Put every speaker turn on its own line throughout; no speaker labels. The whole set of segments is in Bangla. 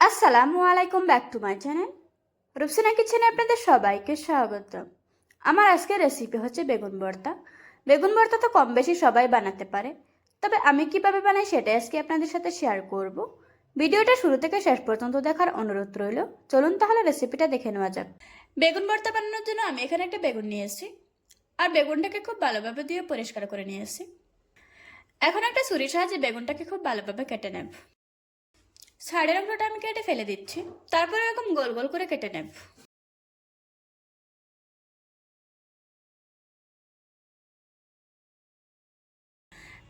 আসসালামু আলাইকুম, back to my channel. Rupsina কিচেনে আপনাদের সবাইকে স্বাগত আমার আজকের রেসিপি হচ্ছে বেগুন ভর্তা। বেগুন ভর্তা তো কম বেশি সবাই বানাতে পারে। তবে আমি কীভাবে বানাই সেটাই আজকে আপনাদের সাথে শেয়ার করব। ভিডিওটা শুরু থেকে শেষ পর্যন্ত দেখার অনুরোধ রইল। চলুন তাহলে রেসিপিটা দেখে নেওয়া যাক। বেগুন ভর্তা বানানোর জন্য আমি এখানে একটা বেগুন নিয়েছি। আর বেগুনটাকে খুব ভালোভাবে দিয়ে পরিষ্কার করে নিয়েছি। এখন একটা ছুরির সাহায্যে বেগুনটাকে খুব ভালোভাবে কেটে নেব। সাড়ের অংশটা আমি কেটে ফেলে দিচ্ছি। তারপর এরকম গোল গোল করে কেটে নেব।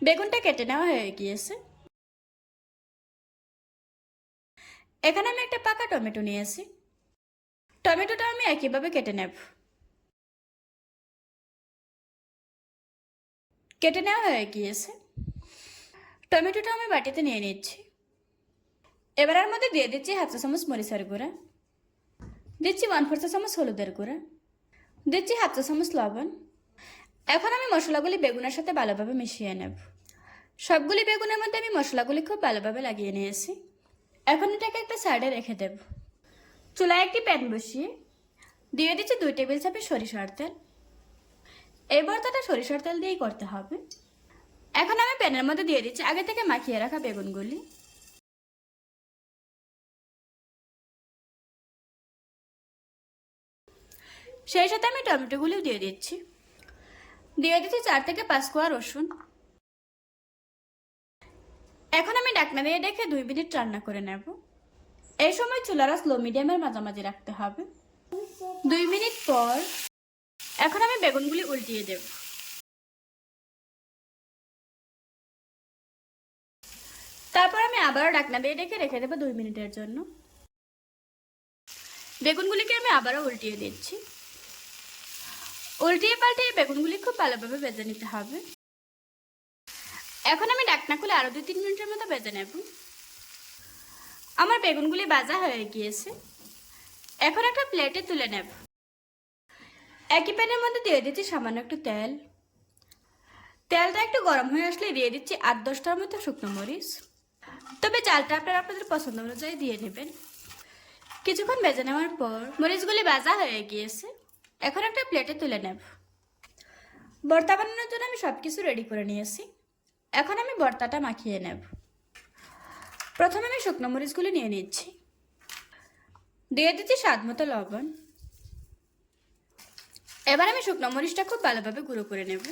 বেগুনটা কেটে নেওয়া হয়ে গিয়েছে। এখানে আমি একটা পাকা টমেটো নিয়েছি। টমেটোটা আমি একইভাবে কেটে নেব। কেটে নেওয়া হয়ে গিয়েছে। টমেটোটা আমি বাটিতে নিয়ে নিচ্ছি। এবার এর মধ্যে দিয়ে দিচ্ছি হাফ চা চামচ মরিচের গুঁড়া। দিচ্ছি ওয়ান ফোর চা চামচ হলুদের গুঁড়া। দিচ্ছি হাফ চা চামচ লবণ। এখন আমি মশলাগুলি বেগুনের সাথে ভালোভাবে মিশিয়ে নেব। সবগুলি বেগুনের মধ্যে আমি মশলাগুলি খুব ভালোভাবে লাগিয়ে নিয়েছি। এখন এটাকে একটা সাইডে রেখে দেব। চুলায় একটি প্যান বসিয়ে দিয়ে দিচ্ছি দুই টেবিল চাপে সরিষার তেল। এই ভর্তাটা সরিষার তেল দিয়েই করতে হবে। এখন আমি প্যানের মধ্যে দিয়ে দিচ্ছি আগে থেকে মাখিয়ে রাখা বেগুনগুলি। সেই সাথে আমি টমেটোগুলিও দিয়ে দিচ্ছি। দিয়ে দিচ্ছি চার থেকে পাঁচ কোয়া রসুন। এখন আমি ডাকনা দিয়ে ডেকে দুই মিনিট রান্না করে নেব। এই সময় চুলারা স্লো মিডিয়ামের মাঝামাঝি রাখতে হবে। দুই মিনিট পর এখন আমি বেগুনগুলি উল্টিয়ে দেব। তারপর আমি আবারও ডাকনা দিয়ে ডেকে রেখে দেবো দুই মিনিটের জন্য। বেগুনগুলিকে আমি আবারও উল্টিয়ে দিচ্ছি। উল্টিয়ে পাল্টিয়ে বেগুনগুলি খুব ভালোভাবে ভেজে নিতে হবে। এখন আমি ডাকনা খুলে আরও দুই তিন মিনিটের মতো ভেজে নেব। আমার বেগুনগুলি ভাজা হয়ে গিয়েছে। এখন একটা প্লেটে তুলে নেব। একই প্যানের মধ্যে দিয়ে দিচ্ছি সামান্য একটু তেল। তেলটা একটু গরম হয়ে আসলে দিয়ে দিচ্ছি আট দশটার মতো শুকনো মরিচ। তবে চালটা আপনারা আপনাদের পছন্দ অনুযায়ী দিয়ে নেবেন। কিছুক্ষণ ভেজে নেওয়ার পর মরিচগুলি ভাজা হয়ে গিয়েছে। এখন একটা প্লেটে তুলে নেব। ভর্তা বানানোর জন্য আমি সব কিছু রেডি করে নিয়েছি। এখন আমি ভর্তাটা মাখিয়ে নেব। প্রথমে আমি শুকনো মরিচগুলি নিয়ে নিচ্ছি। দিয়ে দিচ্ছি স্বাদ মতো লবণ। এবার আমি শুকনো মরিচটা খুব ভালোভাবে গুঁড়ো করে নেব।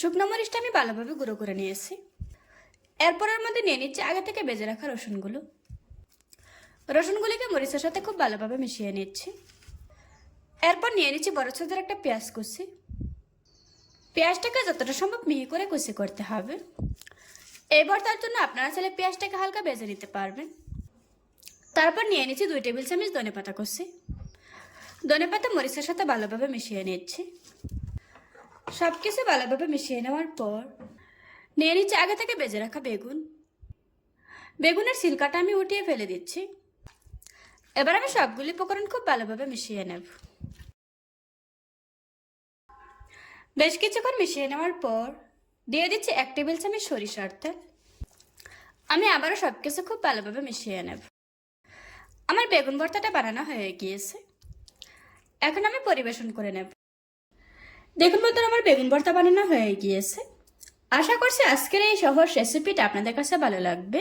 শুকনো মরিচটা আমি ভালোভাবে গুঁড়ো করে নিয়েছি। এরপরের মধ্যে নিয়ে নিচ্ছি আগে থেকে বেজে রাখা রসুনগুলো। রসুনগুলিকে মরিচের সাথে খুব ভালোভাবে মিশিয়ে নিচ্ছি। এরপর নিয়ে নিচ্ছি বড় ছোটোর একটা পেঁয়াজ কুচি। পেঁয়াজটাকে যতটা সম্ভব মিহি করে কুচি করতে হবে। এবার তার জন্য আপনারা চাইলে পেঁয়াজটাকে হালকা বেজে নিতে পারবেন। তারপর নিয়ে নিচ্ছি দুই টেবিল চামচ ধনে পাতা কুচি। ধনে পাতা মরিচের সাথে ভালোভাবে মিশিয়ে নিচ্ছি। সব কিছু ভালোভাবে মিশিয়ে নেওয়ার পর নিয়ে নিচ্ছি আগে থেকে বেজে রাখা বেগুন। বেগুনের সিলকাটা আমি উঠিয়ে ফেলে দিচ্ছি। এবার আমি সবগুলি উপকরণ খুব ভালোভাবে মিশিয়ে নেব। বেশ কিছুক্ষণ মিশিয়ে নেওয়ার পর দিয়ে দিচ্ছি এক টেবিল চামচ সরিষার তেল। আমি আবারও সব কিছু খুব ভালোভাবে মিশিয়ে নেব। আমার বেগুন ভর্তাটা বানানো হয়ে গিয়েছে। এখন আমি পরিবেশন করে নেব। দেখুন বন্ধুরা, আমার বেগুন ভর্তা বানানো হয়ে গিয়েছে। আশা করছি আজকের এই সহজ রেসিপিটা আপনাদের কাছে ভালো লাগবে।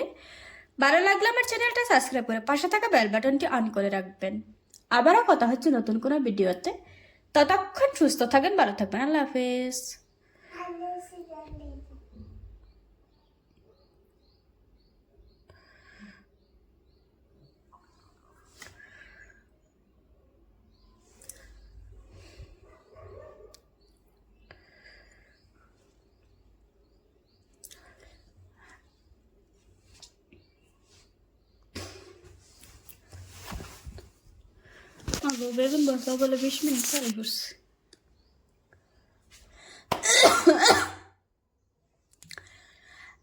ভালো লাগলে আমার চ্যানেলটা সাবস্ক্রাইব করে পাশে থাকা বেল বাটনটি অন করে রাখবেন। আবারও কথা হচ্ছে নতুন কোনো ভিডিওতে। ততক্ষণ সুস্থ থাকেন ভালো থাকবেন। আল্লাহ হাফেজ। আগো বেগুন বসা বলে বিশ মিনিট পরে করছে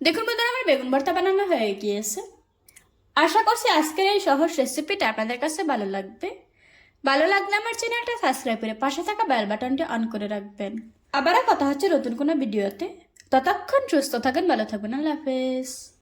দেখুন বন্ধুরা বেগুন ভর্তা বানানো হয়ে গিয়েছে। আশা করছি আজকের এই সহজ রেসিপিটা আপনাদের কাছে ভালো লাগবে। ভালো লাগলে আমার চ্যানেলটা সাবস্ক্রাইব করে পাশে থাকা বেল বাটনটি অন করে রাখবেন। আবারও কথা হচ্ছে নতুন কোনো ভিডিওতে ততক্ষণ সুস্থ থাকেন, ভালো থাকবেন আল্লাহ হাফেজ।